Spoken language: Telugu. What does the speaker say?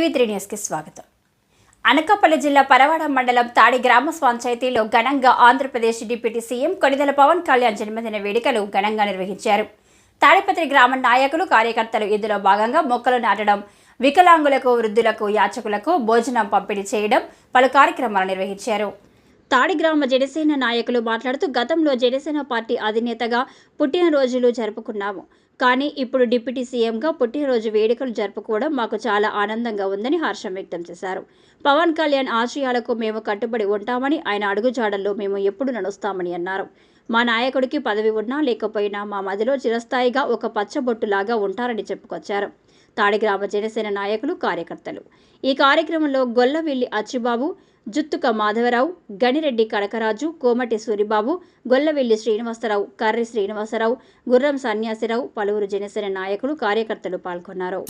టీవీ త్రీ న్యూస్కి స్వాగతం. అనకాపల్లి జిల్లా పరవాడ మండలం తాడి గ్రామ పంచాయతీలో ఘనంగా ఆంధ్రప్రదేశ్ డిప్యూటీ సీఎం కొనిదెల పవన్ కళ్యాణ్ జన్మదిన వేడుకలు ఘనంగా నిర్వహించారు. తాడిపత్రి గ్రామ నాయకులు కార్యకర్తలు ఇందులో భాగంగా మొక్కలు నాటడం వికలాంగులకు వృద్ధులకు యాచకులకు భోజనం పంపిణీ చేయడం పలు కార్యక్రమాలు నిర్వహించారు. తాడి గ్రామ జనసేన నాయకులు మాట్లాడుతూ గతంలో జనసేన పార్టీ అధినేతగా పుట్టినరోజులు జరుపుకున్నాము. కానీ ఇప్పుడు డిప్యూటీ సీఎంగా పుట్టినరోజు వేడుకలు జరుపుకోవడం మాకు చాలా ఆనందంగా ఉందని హర్షం వ్యక్తం చేశారు. పవన్ కళ్యాణ్ ఆశయాలకు మేము కట్టుబడి ఉంటామని ఆయన అడుగుజాడల్లో మేము ఎప్పుడు నడుస్తామని అన్నారు. మా నాయకుడికి పదవి ఉన్నా లేకపోయినా మా మదిలో చిరస్థాయిగా ఒక పచ్చబొట్టులాగా ఉంటారని చెప్పుకొచ్చారు. తాడిగ్రామ జనసేన నాయకులు కార్యకర్తలు. ఈ కార్యక్రమంలో గొల్లవిల్లి అచ్చిబాబు జుత్తుక మాధవరావు గణిరెడ్డి కనకరాజు కోమటి సూరిబాబు గొల్లవెల్లి శ్రీనివాసరావు కర్రి శ్రీనివాసరావు గుర్రం సన్యాసిరావు పలువురు జనసేన నాయకులు కార్యకర్తలు పాల్గొన్నారు.